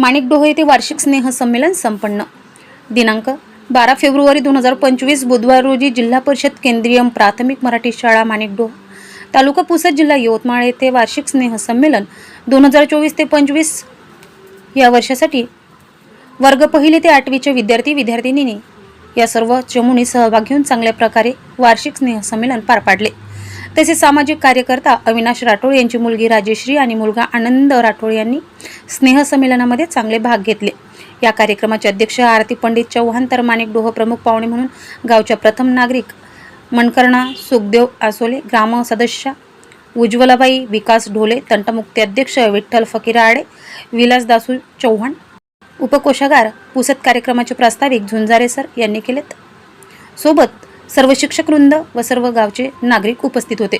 माणिकडोह येथे वार्षिक स्नेह संमेलन संपन्न. दिनांक बारा फेब्रुवारी दोन हजार पंचवीस बुधवार रोजी जिल्हा परिषद केंद्रीय प्राथमिक मराठी शाळा माणिकडोह तालुका पुसद जिल्हा यवतमाळ येथे वार्षिक स्नेह संमेलन दोन हजार चोवीस ते पंचवीस या वर्षासाठी वर्ग पहिली ते आठवीचे विद्यार्थी विद्यार्थिनींनी या सर्व चमुनी सहभाग घेऊन चांगल्या प्रकारे वार्षिक स्नेहसंमेलन पार पाडले. तसेच सामाजिक कार्यकर्ता अविनाश राठोड यांची मुलगी राजेश्री आणि मुलगा आनंद राठोड यांनी स्नेहसंमेलनामध्ये चांगले भाग घेतले. या कार्यक्रमाचे अध्यक्ष आरती पंडित चव्हाण तर माणिक डोह प्रमुख पाहुणे म्हणून गावच्या प्रथम नागरिक मनकर्णा सुखदेव आसोले ग्राम सदस्य उज्ज्वलाबाई विकास ढोले तंटमुक्ती अध्यक्ष विठ्ठल फकीर आडे विलास दासू चव्हाण उपकोषागार पुसद कार्यक्रमाचे प्रास्ताविक झुंजारे सर यांनी केलेत. सोबत सर्व शिक्षक वृंद व सर्व गावचे नागरिक उपस्थित होते.